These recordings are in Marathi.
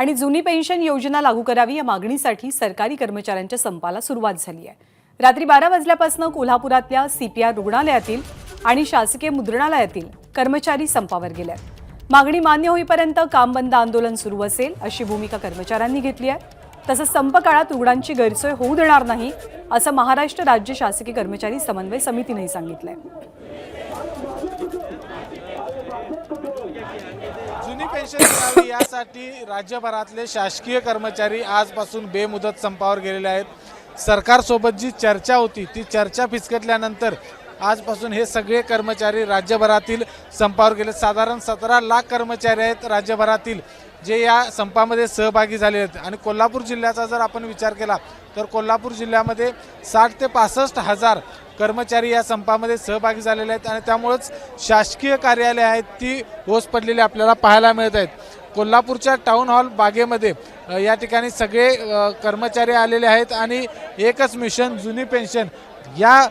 आणि जुनी पेन्शन योजना लागू करावी या मागणीसाठी सरकारी कर्मचाऱ्यांच्या संपाला सुरुवात झाली आहे. रात्री बारा वाजल्यापासून कोल्हापुरातल्या सीपीआर रुग्णालयातील आणि शासकीय मुद्रणालयातील कर्मचारी संपावर गेले आहेत. मागणी मान्य होईपर्यंत काम बंद आंदोलन सुरू असेल अशी भूमिका कर्मचाऱ्यांनी घेतली आहे. तसंच संप काळात रुग्णांची गैरसोय होऊ देणार नाही असं महाराष्ट्र राज्य शासकीय कर्मचारी समन्वय समितीनेही सांगितलंय. जुनी पेन्शन मिळावी यासाठी राज्यभरातले शासकीय कर्मचारी आजपासून बेमुदत संपावर गेलेले आहेत. सरकारसोबत जी चर्चा होती ती चर्चा फिसकटल्यानंतर आजपासून हे सगळे कर्मचारी राज्यभरातील संपावर गेले. साधारण सतरा लाख कर्मचारी आहेत राज्यभरातील जे या संपामध्ये सहभागी झाले आहेत. आणि कोल्हापूर जिल्ह्याचा जर आपण विचार केला तर कोल्हापूर जिल्ह्यामध्ये साठ ते पासष्ट हजार कर्मचारी या संपामध्ये सहभागी झालेले आहेत आणि त्यामुळंच शासकीय कार्यालय आहेत ती ओस पडलेली आपल्याला पाहायला मिळत आहेत. कोल्हापूरच्या टाऊन हॉल बागेमध्ये या ठिकाणी सगळे कर्मचारी आलेले आहेत आणि एकच मिशन जुनी पेन्शन या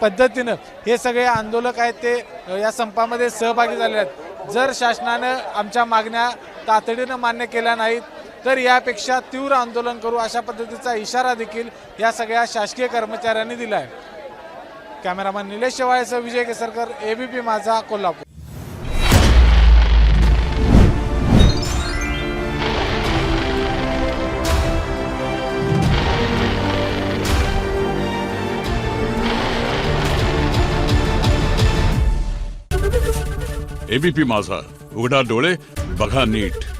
पद्धतीनं हे सगळे आंदोलक आहेत ते या संपामध्ये सहभागी झालेले आहेत. जर शासनानं आमच्या मागण्या तातडीनं मान्य केल्या नाहीत तर यापेक्षा तीव्र आंदोलन करू अशा पद्धतीचा इशारा देखील या सगळ्या शासकीय कर्मचाऱ्यांनी दिला आहे कॅमेरामॅन निलेश शेवाळेसह विजय केसरकर एबीपी माझा कोल्हापूर. एबीपी माझा. उघडा डोळे बघा नीट.